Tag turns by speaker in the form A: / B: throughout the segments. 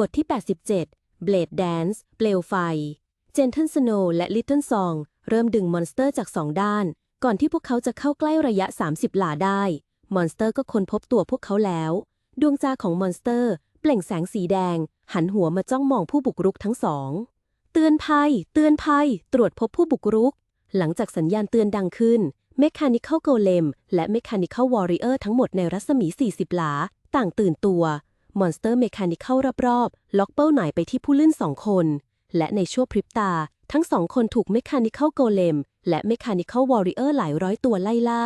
A: บทที่ 87 Blade Dance เปลวไฟ เจนทันสโนและลิตเติ้ลซองเริ่มดึงมอนสเตอร์จากสองด้าน ก่อนที่พวกเขาจะเข้าใกล้ระยะ 30 หลาได้ มอนสเตอร์ก็ค้นพบตัวพวกเขาแล้ว ดวงตาของมอนสเตอร์ เปล่งแสงสีแดง หันหัวมาจ้องมองผู้บุกรุกทั้งสอง เตือนภัย เตือนภัย ตรวจพบผู้บุกรุก หลังจากสัญญาณเตือนดังขึ้น Mechanical Golem และ Mechanical Warrior ทั้งหมดในรัศมี 40 หลา ต่างตื่นตัว มอนสเตอร์เมคานิเข้ารอบๆ ล็อกเป้าหมายไปที่ผู้เล่นสองคน และในชั่วพริบตา ทั้งสองคนถูกเมคานิเข้าโกเลม และเมคานิเข้าวอริเออร์หลายร้อยตัวไล่ล่า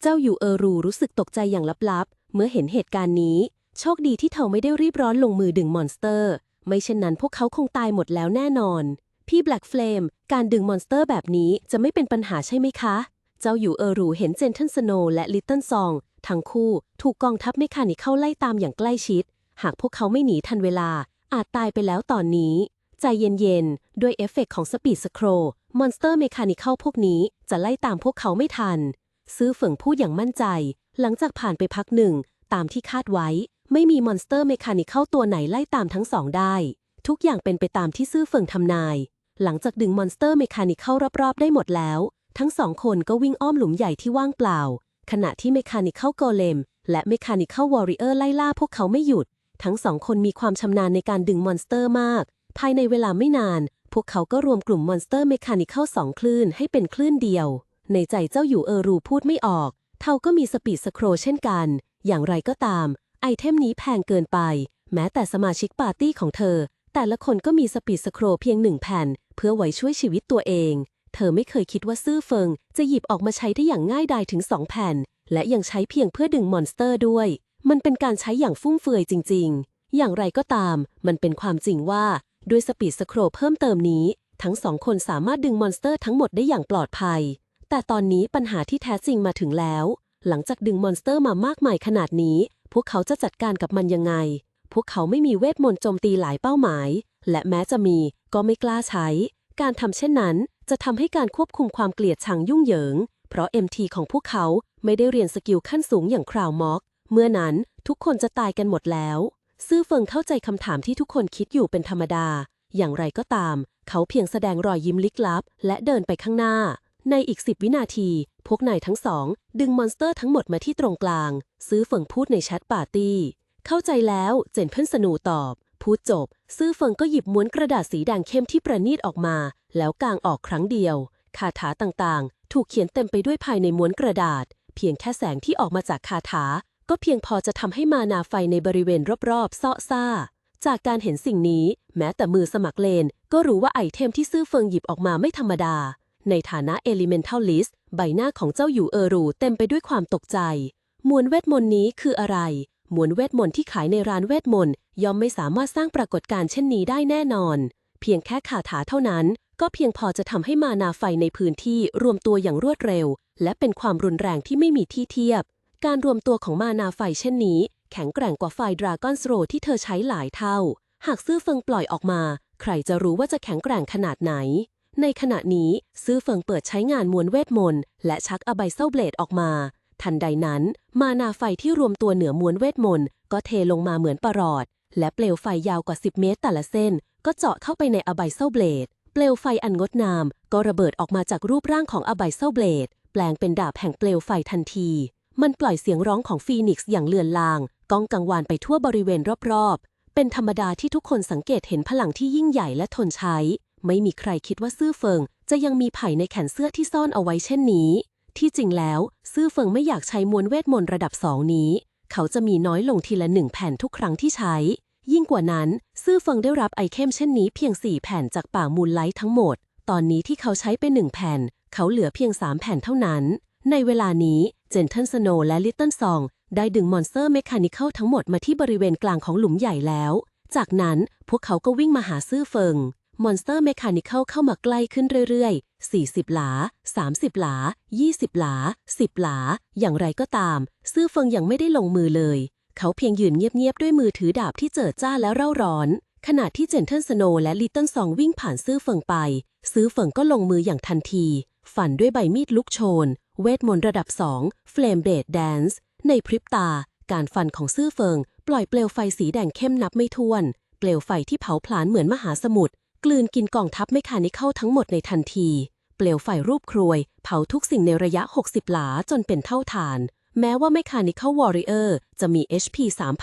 A: เจ้าอยู่เออรูรู้สึกตกใจอย่างลับๆ เมื่อเห็นเหตุการณ์นี้ โชคดีที่เธอไม่ได้รีบร้อนลงมือดึงมอนสเตอร์ ไม่เช่นนั้นพวกเขาคงตายหมดแล้วแน่นอน พี่แบล็กเฟลมการดึงมอนสเตอร์แบบนี้จะไม่เป็นปัญหาใช่ไหมคะ เจ้าอยู่เออรูเห็นเจนเทนสโนและลิตเติ้ลซองทั้งคู่ถูกกองทัพเมคานิเข้าไล่ตามอย่างใกล้ชิด หากพวกเขาไม่หนีทันเวลา อาจตายไปแล้วตอนนี้ ใจเย็นๆ ด้วยเอฟเฟกต์ของสปีดสโครมอนสเตอร์เมคานิเข้าพวกนี้จะไล่ตามพวกเขาไม่ทัน ซื้อเฝิงพูดอย่างมั่นใจ หลังจากผ่านไปพักหนึ่ง ตามที่คาดไว้ ไม่มีมอนสเตอร์เมคานิเข้าตัวไหนไล่ตามทั้งสองได้ ทุกอย่างเป็นไปตามที่ซื่อเฟิงทำนาย หลังจากดึงมอนสเตอร์เมคานิเข้ารอบๆ ได้หมดแล้ว ทั้งสองคนก็วิ่งอ้อมหลุมใหญ่ที่ว่างเปล่า ขณะที่เมคานิเข้าโกเลมและเมคานิเข้าวอริเออร์ไล่ล่าพวกเขาไม่หยุด ทั้งสองคนมีความชำนาญในการดึงมอนสเตอร์มาก ภายในเวลาไม่นาน พวกเขาก็รวมกลุ่มมอนสเตอร์เมคานิเข้าสองคลื่นให้เป็นคลื่นเดียว ในใจเจ้าอยู่เออรูพูดไม่ออก เท่าก็มีสปีดสโครเช่นกัน อย่างไรก็ตาม ไอเทมนี้แพงเกินไป แม้แต่สมาชิกปาร์ตี้ของเธอ แต่ละคนก็มีสปีดสโครเพียงหนึ่งแผ่น เพื่อไว้ช่วยชีวิตตัวเอง เธอไม่เคยคิดว่าซื่อเฟิง จะหยิบออกมาใช้ได้อย่างง่ายดายถึงสองแผ่น และยังใช้เพียงเพื่อดึงมอนสเตอร์ด้วย มันเป็นการใช้อย่างฟุ่มเฟือยจริง ๆ อย่างไรก็ตาม มันเป็นความจริงว่าด้วยสปีดสโครเพิ่มเติมนี้ ทั้งสองคนสามารถดึงมอนสเตอร์ทั้งหมดได้อย่างปลอดภัย แต่ตอนนี้ปัญหาที่แท้จริงมาถึงแล้ว หลังจากดึงมอนสเตอร์มามากมายขนาดนี้ พวกเขาจะจัดการกับมันยังไง พวกเขาไม่มีเวทมนต์โจมตีหลายเป้าหมาย และแม้จะมีก็ไม่กล้าใช้ การทำเช่นนั้น จะทำให้การควบคุมความเกลียดชังยุ่งเหยิง เพราะ MT ของพวกเขาไม่ได้เรียนสกิลขั้นสูงอย่างคราวม็อก เมื่อนั้นทุกคนจะตายกันหมดแล้ว ซื่อเฟิงเข้าใจคำถามที่ทุกคนคิดอยู่เป็นธรรมดา อย่างไรก็ตาม เขาเพียงแสดงรอยยิ้มลิกลับ และเดินไปข้างหน้า ในอีกสิบวินาที พวกนายทั้งสอง ดึงมอนสเตอร์ทั้งหมดมาที่ตรงกลาง ซื้อเฟิงพูดในแชทปาร์ตี้ เข้าใจแล้วเจนเพื่อนสนูตอบ พูดจบ ซื่อเฟิงก็หยิบม้วนกระดาษสีแดงเข้มที่ประณีตออกมา แล้วกางออกครั้งเดียวคาถาต่างๆ ถูกเขียนเต็มไปด้วยภายในม้วนกระดาษ เพียงแค่แสงที่ออกมาจากคาถา ก็เพียงพอจะทำให้มานาไฟในบริเวณรอบๆ เซาะซ่า จากการเห็นสิ่งนี้ แม้แต่มือสมัครเลน ก็รู้ว่าไอเทมที่ซื่อเฟิงหยิบออกมาไม่ธรรมดา ในฐานะ Elementalist ใบหน้าของเจ้าอยู่เออรูเต็มไปด้วยความตกใจ มวลเวทมนต์นี้คืออะไร มวลเวทมนต์ที่ขายในร้านเวทมนต์ย่อมไม่สามารถสร้างปรากฏการณ์เช่นนี้ได้แน่นอน เพียงแค่คาถาเท่านั้น ก็เพียงพอจะทำให้มานาไฟในพื้นที่รวมตัวอย่างรวดเร็ว และเป็นความรุนแรงที่ไม่มีที่เทียบ การรวมตัวของมานาไฟเช่นนี้ แข็งแกร่งกว่าไฟดราก้อนสโตรที่เธอใช้หลายเท่า หากซื่อเฟิงปล่อยออกมา ใครจะรู้ว่าจะแข็งแกร่งขนาดไหน ในขณะนี้ซื่อเฟิงเปิดใช้งานมวลเวทมนต์และชักอใบเซาเบลดออกมา ทันใดนั้น มานาไฟที่รวมตัวเหนือมวลเวทมนต์ก็เทลงมาเหมือนประหลอด และเปลวไฟยาวกว่า 10 เมตรแต่ละเส้น ก็เจาะเข้าไปในอใบเซาเบลดเปลวไฟอันงดงาม ก็ระเบิดออกมาจากรูปร่างของอใบเซาเบลดแปลงเป็นดาบแห่งเปลวไฟทันที มันปล่อยเสียงร้องของฟีนิกซ์อย่างเลือนลางก้องกังวานไปทั่วบริเวณรอบๆ เป็นธรรมดาที่ทุกคนสังเกตเห็นพลังที่ยิ่งใหญ่และทนใช้ ไม่มีใครคิดว่าซื่อเฟิง จะยังมีไผ่ในแขนเสื้อที่ซ่อนเอาไว้เช่นนี้ ที่จริงแล้วซื่อเฟิงไม่อยากใช้มวลเวทมนต์ระดับสองนี้ เขาจะมีน้อยลงทีละหนึ่งแผ่นทุกครั้งที่ใช้ ยิ่งกว่านั้นซื่อเฟิงได้รับไอเทมเช่นนี้เพียง4แผ่นจากป่ามูลไลท์ทั้งหมด ตอนนี้ที่เขาใช้ไปหนึ่งแผ่น เขาเหลือเพียง3แผ่นเท่านั้น ในเวลานี้ เจนเทนสโนและลิตเติ้ลซองได้ดึงมอนสเตอร์เมคานิคอลทั้งหมดมาที่บริเวณกลางของหลุมใหญ่แล้ว จากนั้นพวกเขาก็วิ่งมาหาซื่อเฟิง มอนสเตอร์เมคานิคอลเข้ามาใกล้ขึ้นเรื่อยๆ 40 หลา 30 หลา 20 หลา 10 หลา อย่างไรก็ตาม ซื่อเฟิงยังไม่ได้ลงมือเลย เขาเพียงยืนเงียบๆ ด้วยมือถือดาบที่เจิดจ้าแล้วเร่าร้อน ขณะที่เจนเทนสโนและลิตเติ้ลซองวิ่งผ่านซื่อเฟิงไป ซื่อเฟิงก็ลงมืออย่างทันทีฝันด้วยใบมีดลุกโชน เวทมนต์ระดับ2 Flame Blade Dance ในพริบตา การฟันของซื่อเฟิง ปล่อยเปลวไฟสีแดงเข้มนับไม่ถ้วน เปลวไฟที่เผาผลาญเหมือนมหาสมุทรกลืนกินกองทัพเมคานิเข้าทั้งหมดในทันที เปลวไฟรูปครวย เผาทุกสิ่งในระยะ 60 หลาจนเป็นเท่าฐาน แม้ว่าเมคานิเข้าวอริเออร์จะมี HP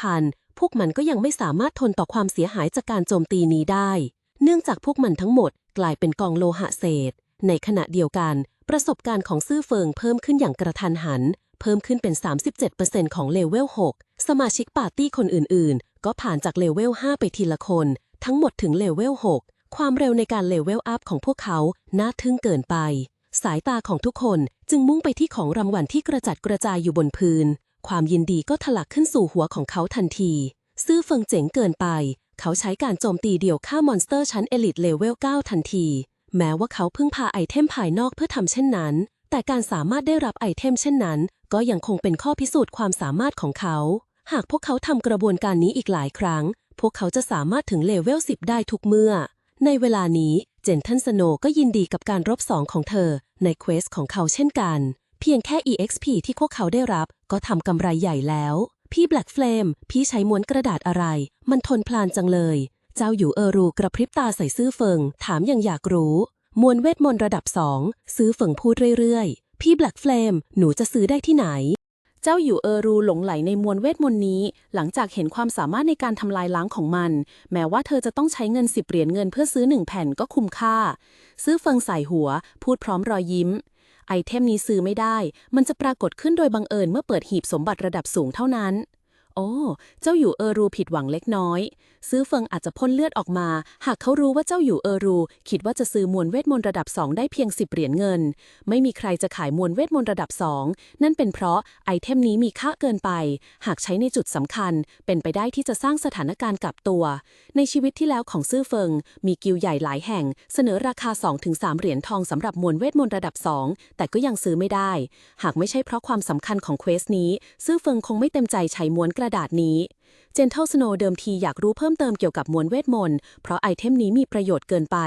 A: 3,000 พวกมันก็ยังไม่สามารถทนต่อความเสียหายจากการโจมตีนี้ได้ เนื่องจากพวกมันทั้งหมดกลายเป็นกองโลหะเศษ ในขณะเดียวกัน ประสบการณ์ของซื่อเฟิงเพิ่มขึ้นอย่างกระทันหัน เพิ่มขึ้นเป็น 37%ของเลเวล 6 สมาชิกปาร์ตี้คนอื่น ๆ ก็ผ่านจากเลเวล 5 ไปทีละคน ทั้งหมดถึงเลเวล 6 ความเร็วในการเลเวลอัพของพวกเขา น่าทึ่งเกินไป สายตาของทุกคนจึงมุ่งไปที่ของรางวัลที่กระจัดกระจายอยู่บนพื้น ความยินดีก็ทะลักขึ้นสู่หัวของเขาทันที ซื่อเฟิงเจ๋งเกินไป เขาใช้การโจมตีเดี่ยวฆ่ามอนสเตอร์ชั้นเอลิทเลเวล 9 ทันที แม้ว่าเขาเพิ่งพาไอเทมภายนอกเพื่อทำเช่นนั้น แต่การสามารถได้รับไอเทมเช่นนั้น ก็ยังคงเป็นข้อพิสูจน์ความสามารถของเขา หากพวกเขาทำกระบวนการนี้อีกหลายครั้ง พวกเขาจะสามารถถึงเลเวล10 ได้ทุกเมื่อ ในเวลานี้เจนทันสโนก็ยินดีกับการรบสองของเธอ ในเควสของเขาเช่นกัน เพียงแค่ EXP ที่พวกเขาได้รับ ก็ทำกำไรใหญ่แล้ว พี่แบล็กเฟลมพี่ใช้ม้วนกระดาษอะไร มันทนพลานจังเลย เจ้าอยู่เออรูกระพริบตาใส่ซื่อเฟิง ถามอย่างอยากรู้ มวลเวทมนต์ระดับสองซื้อเฟิงพูดเรื่อยๆ พี่แบล็กเฟลมหนูจะซื้อได้ที่ไหน
B: เจ้าอยู่เออรูหลงไหลในมวลเวทมนต์นี้ หลังจากเห็นความสามารถในการทำลายล้างของมัน แม้ว่าเธอจะต้องใช้เงินสิบเหรียญเงินเพื่อซื้อหนึ่งแผ่นก็คุ้มค่า ซื้อเฟิงใส่หัว พูดพร้อมรอยยิ้ม ไอเทมนี้ซื้อไม่ได้ มันจะปรากฏขึ้นโดยบังเอิญเมื่อเปิดหีบสมบัติระดับสูงเท่านั้น โอ้ เจ้าอยู่เออรูผิดหวังเล็กน้อย ซื้อเฟิงอาจจะพ่นเลือดออกมา หากเขารู้ว่าเจ้าอยู่เออรู คิดว่าจะซื้อมวลเวทมนต์ระดับ2ได้เพียง10เหรียญเงิน ไม่มีใครจะขายมวลเวทมนต์ระดับ2นั่นเป็นเพราะไอเทมนี้มีค่าเกินไป หากใช้ในจุดสำคัญ เป็นไปได้ที่จะสร้างสถานการณ์กลับตัว ในชีวิตที่แล้วของซื่อเฟิง มีกิลใหญ่หลายแห่ง เสนอราคา 2-3 เหรียญทองสำหรับมวลเวทมนต์ระดับ2แต่ก็ยังซื้อไม่ได้ หากไม่ใช่เพราะความสำคัญของเควสนี้ ซื่อเฟิงคงไม่เต็มใจใช้มวนกระระดาษนี้เจนเทลสโนเดิมทีอยากรู้เพิ่มเติมเกี่ยวกับมวลเวทมนต์ เพราะไอเทมนี้มีประโยชน์เกินไป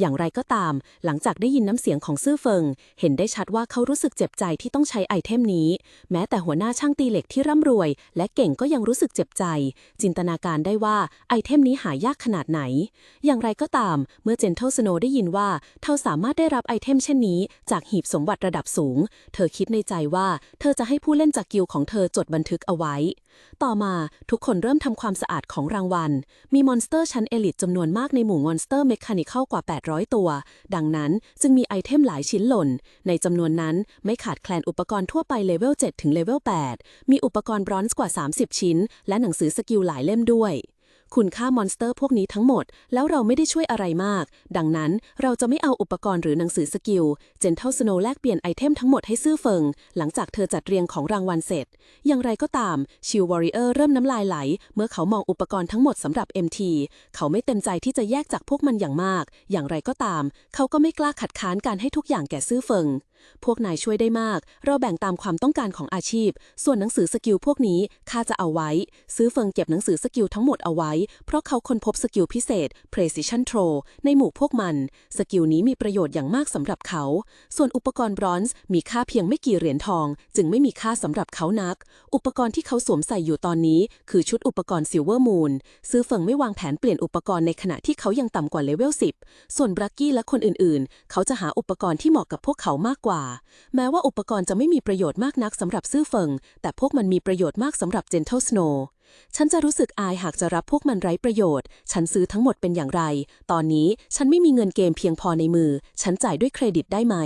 B: อย่างไรก็ตาม หลังจากได้ยินน้ำเสียงของซื่อเฟิง เห็นได้ชัดว่าเขารู้สึกเจ็บใจที่ต้องใช้ไอเทมนี้ แม้แต่หัวหน้าช่างตีเหล็กที่ร่ำรวย และเก่งก็ยังรู้สึกเจ็บใจ จินตนาการได้ว่าไอเทมนี้หายากขนาดไหน อย่างไรก็ตาม เมื่อเจนเทลสโนได้ยินว่าเธอสามารถได้รับไอเทมเช่นนี้ จากหีบสมบัติระดับสูง เธอคิดในใจว่า เธอจะให้ผู้เล่นจากกิลด์ของเธอจดบันทึกเอาไว้ ต่อมาทุกคนเริ่มทำความสะอาดของรางวัล มีมอนสเตอร์ชั้นเอลิทจำนวนมากในหมู่มอนสเตอร์เมคานิคอลกว่า 800 ตัว ดังนั้นจึงมีไอเทมหลายชิ้นหล่น ในจำนวนนั้นไม่ขาดแคลนอุปกรณ์ทั่วไปเลเวล7ถึงเลเวล8มีอุปกรณ์บรอนซ์กว่า 30 ชิ้น และหนังสือสกิลหลายเล่มด้วย คุณค่ามอนสเตอร์พวกนี้ทั้งหมด แล้วเราไม่ได้ช่วยอะไรมาก ดังนั้นเราจะไม่เอาอุปกรณ์หรือหนังสือสกิล เจนเทลสโนแลกเปลี่ยนไอเทมทั้งหมดให้ซื่อเฟิง หลังจากเธอจัดเรียงของรางวัลเสร็จ อย่างไรก็ตามชิลวอริเออร์เริ่มน้ำลายไหล เมื่อเขามองอุปกรณ์ทั้งหมดสำหรับ MT เขาไม่เต็มใจที่จะแยกจากพวกมันอย่างมาก อย่างไรก็ตาม เขาก็ไม่กล้าขัดค้านการให้ทุกอย่างแก่ซื่อเฟิง พวกนายช่วยได้มาก เราแบ่งตามความต้องการของอาชีพ ส่วนหนังสือสกิลพวกนี้ข้าจะเอาไว้ ซื้อเฟิงเก็บหนังสือสกิลทั้งหมดเอาไว้ เพราะเขาค้นพบสกิลพิเศษ Precision Throw ในหมู่พวกมัน สกิลนี้มีประโยชน์อย่างมากสำหรับเขา ส่วนอุปกรณ์บรอนซ์มีค่าเพียงไม่กี่เหรียญทอง จึงไม่มีค่าสำหรับเขานัก อุปกรณ์ที่เขาสวมใส่อยู่ตอนนี้ คือชุดอุปกรณ์ Silver Moon ซื้อเฟิงไม่วางแผนเปลี่ยนอุปกรณ์ในขณะที่เขายังต่ำกว่าเลเวล10ส่วนบรักกี้และคนอื่นๆ เขาจะหาอุปกรณ์ที่เหมาะกับพวกเขามากกว่าแม้ว่าอุปกรณ์จะไม่มีประโยชน์มากนักสำหรับซื่อเฟิง แต่พวกมันมีประโยชน์มากสำหรับ Gentle Snow ฉันจะรู้สึกอายหากจะรับพวกมันไร้ประโยชน์ ฉันซื้อทั้งหมดเป็นอย่างไร ตอนนี้ฉันไม่มีเงินเกมเพียงพอในมือ ฉันจ่ายด้วยเครดิตได้ไหม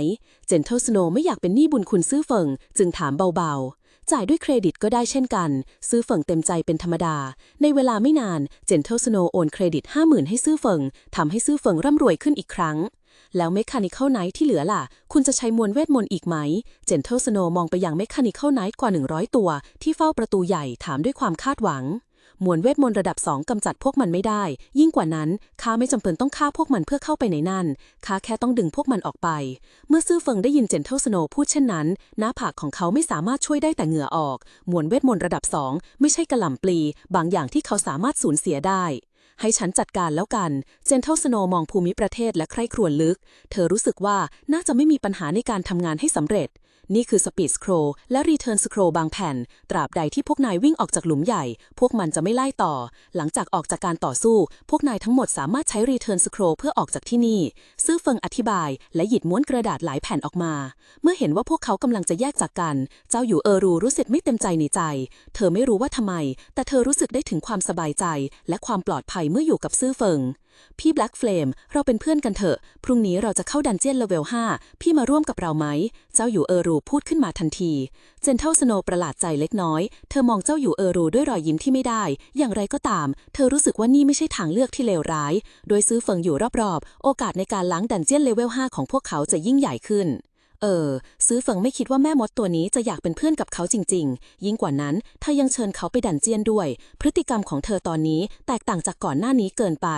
B: Gentle Snow ไม่อยากเป็นหนี้บุญคุณซื่อเฟิง จึงถามเบาๆ จ่ายด้วยเครดิตก็ได้เช่นกัน ซื้อเฟิงเต็มใจเป็นธรรมดา ในเวลาไม่นาน Gentle Snow โอนเครดิต 50,000 ให้ซื้อเฟิงทำให้ซื้อเฟิงร่ำรวยขึ้นอีกครั้ง แล้วเมคานิคอลไนท์ที่เหลือล่ะ คุณจะใช้มวลเวทมนต์อีกไหม เจนเทลสโนมองไปยังเมคานิคอลไนท์กว่า 100 ตัว ที่เฝ้าประตูใหญ่ถามด้วยความคาดหวัง มวลเวทมนต์ระดับ2กำจัดพวกมันไม่ได้ ยิ่งกว่านั้นข้าไม่จำเป็นต้องฆ่าพวกมันเพื่อเข้าไปในนั่นข้าแค่ต้องดึงพวกมันออกไป เมื่อซื่อเฟิงได้ยินเจนเทลสโนพูดเช่นนั้น หน้าผากของเขาไม่สามารถช่วยได้แต่เหงื่อออก มวลเวทมนต์ระดับ2ไม่ใช่กระหล่ำปลี บางอย่างที่เขาสามารถสูญเสียได้ ให้ฉันจัดการแล้วกัน เจนเทลสโนมองภูมิประเทศและใคร่ครวญลึก เธอรู้สึกว่าน่าจะไม่มีปัญหาในการทำงานให้สำเร็จ นี่คือ Speed Scroll และ Return Scroll บางแผ่น ตราบใดที่พวกนายวิ่งออกจากหลุมใหญ่ พวกมันจะไม่ไล่ต่อ หลังจากออกจากการต่อสู้ พวกนายทั้งหมดสามารถใช้ Return Scroll เพื่อออกจากที่นี่ ซื่อเฟิงอธิบาย และหยิบม้วนกระดาษหลายแผ่นออกมา เมื่อเห็นว่าพวกเขากำลังจะแยกจากกัน เจ้าอยู่เออรูรู้สึกไม่เต็มใจในใจ เธอไม่รู้ว่าทำไม แต่เธอรู้สึกได้ถึงความสบายใจ และความปลอดภัยเมื่ออยู่กับซื่อเฟิง พี่แบล็กเฟลมเราเป็นเพื่อนกันเถอะ พรุ่งนี้เราจะเข้าดันเจียนเลเวล5พี่มาร่วมกับเราไหม เจ้าอยู่เออรูพูดขึ้นมาทันที เจนเทลสโนประหลาดใจเล็กน้อย เธอมองเจ้าอยู่เออรูด้วยรอยยิ้มที่ไม่ได้ อย่างไรก็ตาม เธอรู้สึกว่านี่ไม่ใช่ทางเลือกที่เลวร้าย โดยซื้อเฟิงอยู่รอบๆ โอกาสในการล้างดันเจียนเลเวล5ของพวกเขาจะยิ่งใหญ่ขึ้น เออ ซื้อเฟิงไม่คิดว่าแม่มดตัวนี้จะอยากเป็นเพื่อนกับเขาจริง ๆ ยิ่งกว่านั้นเธอยังเชิญเขาไปดันเจียนด้วย พฤติกรรมของเธอตอนนี้แตกต่างจากก่อนหน้านี้เกินไป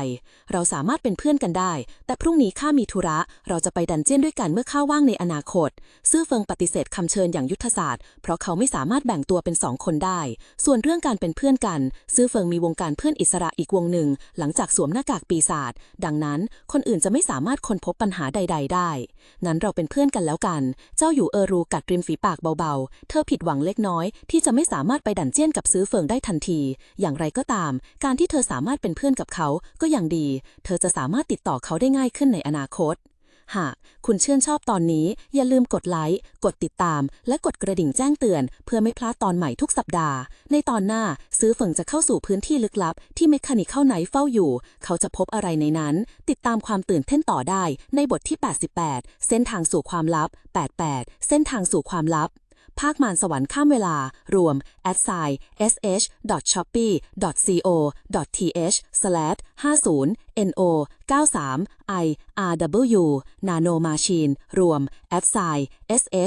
B: เราสามารถเป็นเพื่อนกันได้ แต่พรุ่งนี้ข้ามีธุระ เราจะไปดันเจียนด้วยกันเมื่อข้าว่างในอนาคต ซื่อเฟิงปฏิเสธคำเชิญอย่างยุทธศาสตร์ เพราะเขาไม่สามารถแบ่งตัวเป็นสองคนได้ ส่วนเรื่องการเป็นเพื่อนกัน ซื่อเฟิงมีวงการเพื่อนอิสระอีกวงหนึ่ง หลังจากสวมหน้ากากปีศาจดังนั้น คนอื่นจะไม่สามารถค้นพบปัญหาใด ๆ ได้นั้นเราเป็นเพื่อนกันแล้วกันเจ้าอยู่เออรูกัดริมฝีปากเบาๆ เธอผิดหวังเล็กน้อย ที่จะไม่สามารถไปดันเจียนกับซื้อเฟิงได้ทันที อย่างไรก็ตาม การที่เธอสามารถเป็นเพื่อนกับเขาก็ยังดี เธอจะสามารถติดต่อเขาได้ง่ายขึ้นในอนาคต หากคุณชื่นชอบตอนนี้ อย่าลืมกดไลค์ กดติดตาม และกดกระดิ่งแจ้งเตือน เพื่อไม่พลาดตอนใหม่ทุกสัปดาห์ ในตอนหน้าซื้อเฟิงจะเข้าสู่พื้นที่ลึกลับ ที่เมคานิเข้าไหนเฝ้าอยู่ เขาจะพบอะไรในนั้น ติดตามความตื่นเต้นต่อได้ในบทที่ 88 เส้นทางสู่ความลับ 88 เส้นทางสู่ความลับ ภาคมารสวรรค์ข้ามเวลา รวม a d s i sh shopee co th slash 50 no 93 i rw nano machine รวม a d s i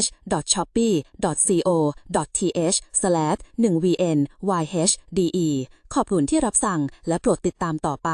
B: sh shopee co th slash 1 vn yh de ขอบคุณที่รับสั่งและโปรดติดตามต่อไป